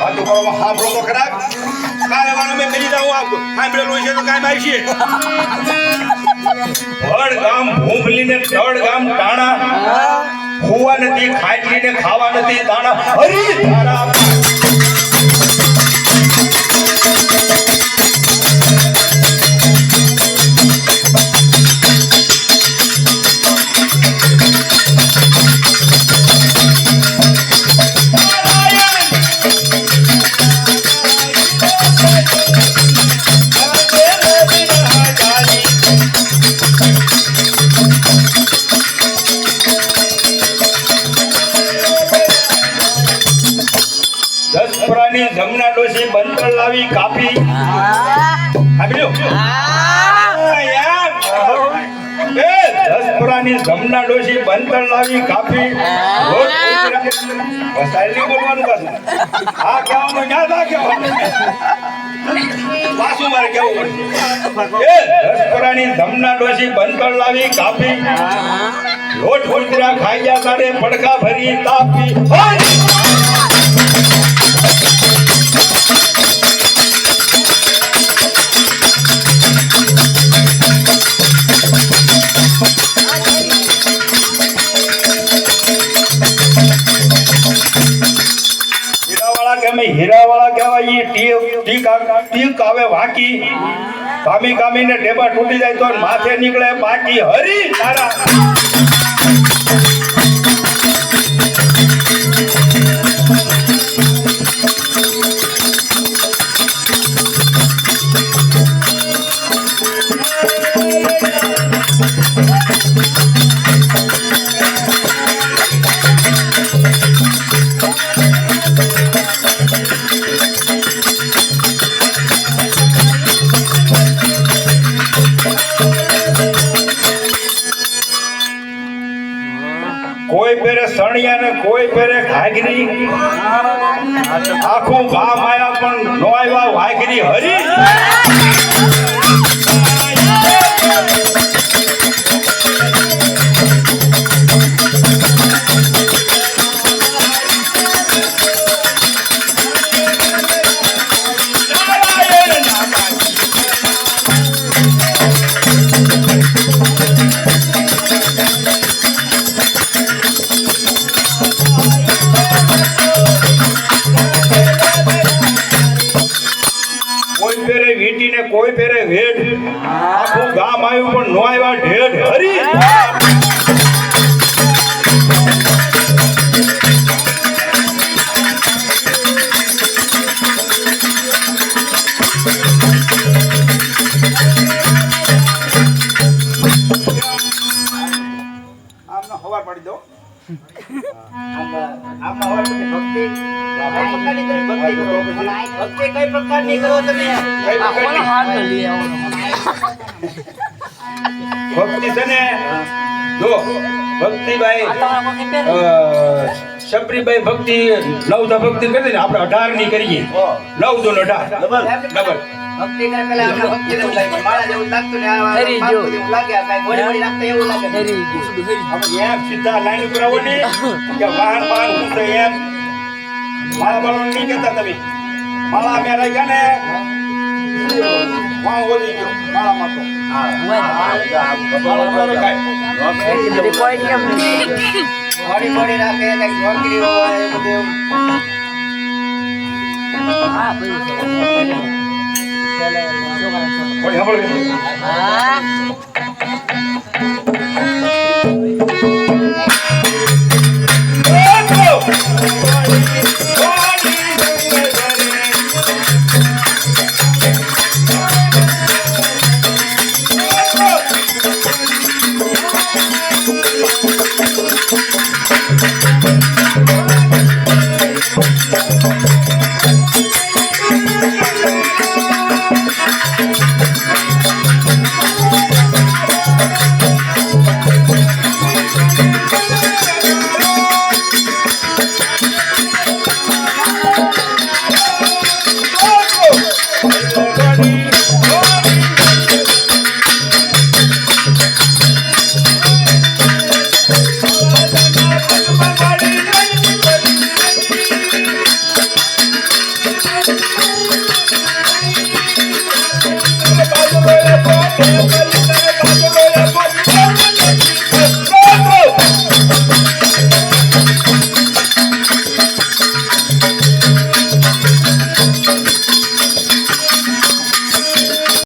વાતો કરવામાં સાંભળો તો ખરા? કાલે વાળો મેં કરી દઉં આપ. સાંભળેલું છે તો માય છે. વડ ગામ ભૂમલીને તળ ગામ ટાણા ખોવા નથી ખાટલીને ખાવા નથી દાણા. હરી તારા દસપરાની જમના ડોસી બંતર લાવી કાપી. દસપરાની જમના ડોસી બંતર લાવી કાપી. વસાઈ બોલવાનું પાછું. આ કહેવાનું લાવી કાપી. લોટ કૂતરા ખાઈ ગયા પડખા ભરી તાપી. હીરાવાળા કે હીરાવાળા હીરા વાળા કહેવાય ટીક ટીક આવે વાકી. કામી કામીને ટેબા તૂટી જાય તો માથે નીકળે બાકી. હરી તારા. કોઈ પેરે સણિયા ને કોઈ પેરે ઘાઘરી આખું ભા માયા પણ નો આવ્યા વાઘરી હરી. કોઈ પેરે વેઠ આખું ગામ આવ્યું પણ નો આવ્યા ઢેઢ. હરી! પાડી દો આમાં હોય પછી ભક્તિ ભક્તિ કઈ પ્રકારની કરો તમે ભક્તિ છે ને? જો ભક્તિભાઈ અ, શબરીભાઈ ભક્તિ નવ દા ભક્તિ કરી ને આપણે અઢારની કરીએ. નવ દો અઢાર. ડબલ. ડબલ. ભક્તિ કરે પેલા આપણે ભક્તિ જેવું લાગે માળા જેવું લાગતું ને આ હરી ગયો. લાગે આ કાંઈ એવું લાગે. એમ સીધા લાઈન ઉપર આવો ને કે વાહન વાહન હું તો એમ. માળા બાળો નહીં કહેતા તમે. માળા ને વાહ ઓલી ગયો માળામાં તો. ગોળી ગોળી નાખે કાંઈક નોકરી હોય એવું. કોઈ Valeu, valeu.